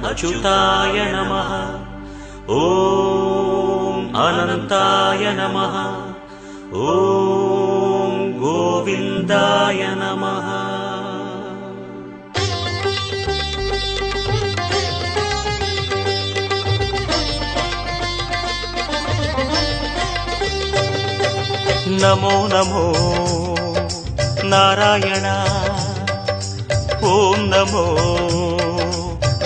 अच्युताय नमः ॐ अनन्ताय नमः ॐ गोविन्दाय नमः नमो नमो नारायण ॐ नमो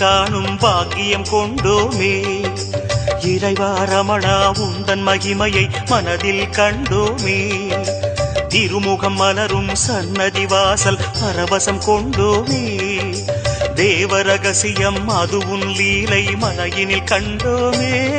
காணும் பாக்கியம் கொண்டோமே. இறைவா ரமணா உந்தன் மகிமையை மனதில் கண்டோமே. திருமுகம் மலரும் சன்னதி வாசல் பரவசம் கொண்டோமே. தேவ ரகசியம் அது உன் லீலை மலையினில் கண்டோமே.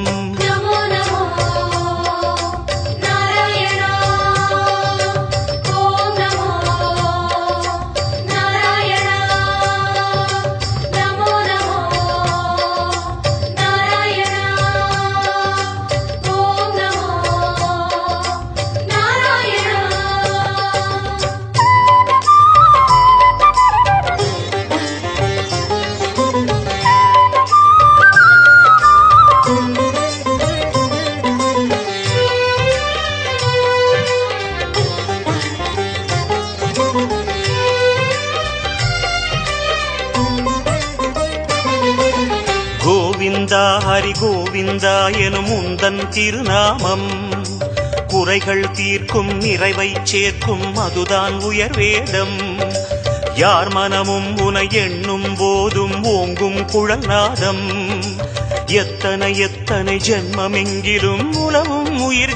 எனும் உந்தன் திருநாமம். குறைகள் தீர்க்கும் நிறைவை சேர்க்கும் அதுதான் உயர் வேதம் யார் மனமும் உனை எண்ணும் போதும் ஓங்கும் குழநாதம் எத்தனை எத்தனை ஜென்மமெங்கிலும் உலவும் உயிர்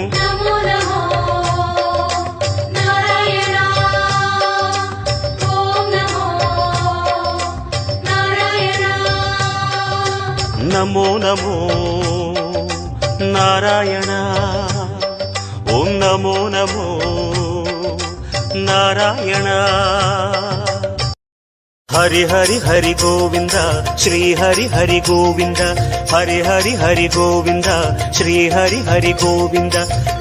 నమో నమో నారాయణ ఓం నమో నమో నారాయణ హరి హరి హరి గోవింద శ్రీ హరి హరి గోవింద హరి హరి హరి గోవింద శ్రీ హరి హరి గోవింద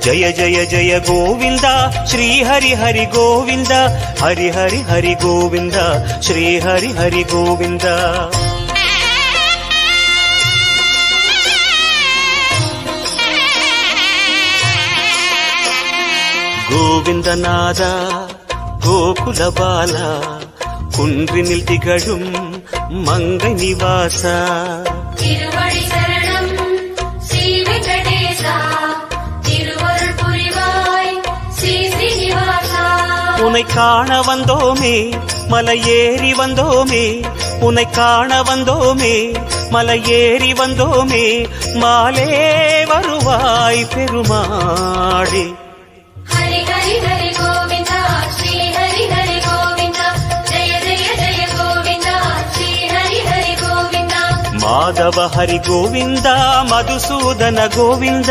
జయ జయ జయ గోవింద శ్రీ హరి హరి గోవింద హరి హరి హరి గోవింద శ్రీ హరి హరి గోవింద ஸ்ரீ வெங்கடேசா. திருவருள் புரிவாய் ஸ்ரீ ஸ்ரீனிவாசா உனை காண வந்தோமே மலை ஏறி வந்தோமே உனை காண வந்தோமே மலை ஏறி வந்தோமே மாலே வருவாய் பெருமாளே. మాధవ హరి గోవింద మధుసూదన గోవింద.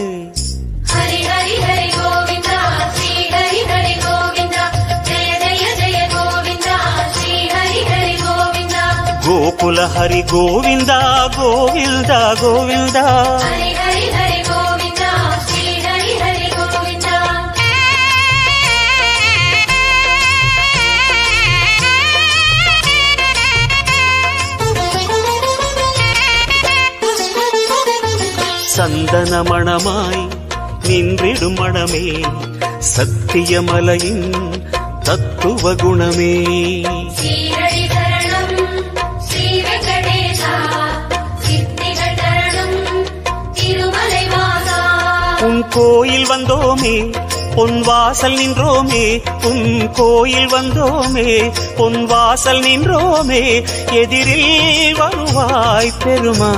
కులహరి గోవిందా గోవిందా గోవిందా சந்தன மணமாய் நின்றிடும் மணமே சத்தியமலையின் தத்துவ குணமே. உன் கோயில் வந்தோமே பொன் வாசல் நின்றோமே உன் கோயில் வந்தோமே பொன் வாசல் நின்றோமே எதிரில் வருவாய் பெருமா